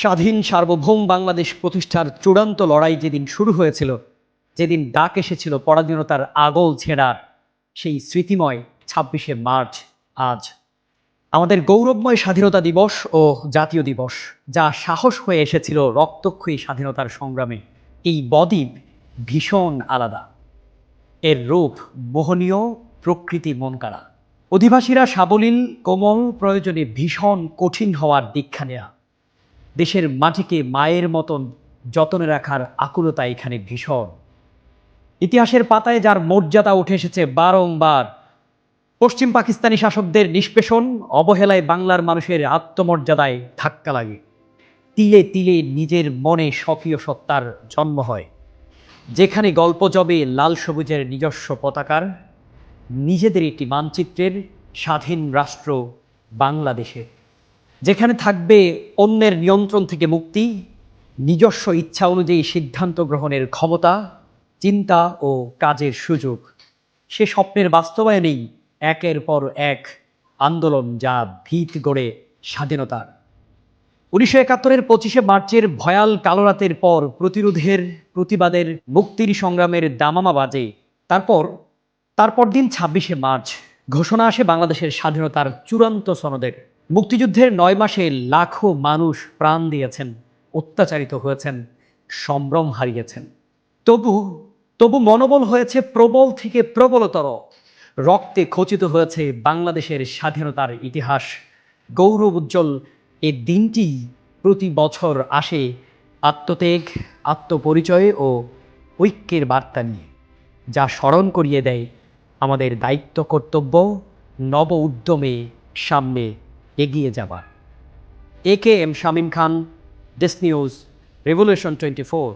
স্বাধীন সার্বভৌম বাংলাদেশ প্রতিষ্ঠার চূড়ান্ত লড়াই যেদিন শুরু হয়েছিল, যেদিন ডাক এসেছিল পরাধীনতার আগল ছেঁড়ার, সেই স্মৃতিময় ছাব্বিশে মার্চ আজ। আমাদের গৌরবময় স্বাধীনতা দিবস ও জাতীয় দিবস, যা সাহস হয়ে এসেছিল রক্তক্ষয়ী স্বাধীনতার সংগ্রামে, এই বদ্বীপ ভীষণ আলাদা। এর রূপ মোহনীয়, প্রকৃতি মনকাড়া অধিবাসীরা সাবলীল, কোমল, প্রয়োজনে ভীষণ কঠিন হওয়ার দীক্ষা নেয়া। দেশের মাটিকে মায়ের মতন যতনে রাখার আকুলতা এখানে ভীষণ। ইতিহাসের পাতায় যার মর্যাদা উঠে এসেছে বারংবার, পশ্চিম পাকিস্তানি শাসকদের নিষ্পেষণ, অবহেলায় বাংলার মানুষের আত্মমর্যাদায় ধাক্কা লাগে। তিলে তিলে নিজের মনে স্বকীয় সত্তার জন্ম হয়। যেখানে গল্প জবে লাল সবুজের নিজস্ব পতাকার, নিজেদের একটি মানচিত্রের স্বাধীন রাষ্ট্র বাংলাদেশে যেখানে থাকবে অন্যের নিয়ন্ত্রণ থেকে মুক্তি, নিজস্ব ইচ্ছা অনুযায়ী সিদ্ধান্ত গ্রহণের ক্ষমতা, চিন্তা ও কাজের সুযোগ। সে স্বপ্নের বাস্তবায়নেই একের পর এক আন্দোলন যা ভিত গড়ে স্বাধীনতার। উনিশশো একাত্তরের পঁচিশে মার্চের ভয়াল কালো রাতের পর প্রতিরোধের, প্রতিবাদের, মুক্তির সংগ্রামের দামামা বাজে। তারপর তারপর দিন ছাব্বিশে মার্চ ঘোষণা আসে বাংলাদেশের স্বাধীনতার চূড়ান্ত সনদের। মুক্তিযুদ্ধের নয় মাসে লাখো মানুষ প্রাণ দিয়েছেন, অত্যাচারিত হয়েছেন, সম্ভ্রম হারিয়েছেন। তবু তবু মনোবল হয়েছে প্রবল থেকে প্রবলতর। রক্তে খচিত হয়েছে বাংলাদেশের স্বাধীনতার ইতিহাস। গৌরব উজ্জ্বল এই দিনটি প্রতি বছর আসে আত্মত্যাগ, আত্মপরিচয় ও ঐক্যের বার্তা নিয়ে, যা স্মরণ করিয়ে দেয় আমাদের দায়িত্ব কর্তব্য নব উদ্যমে সামনে এগিয়ে যাবার। A K M Shamim Khan dish news revolution twenty four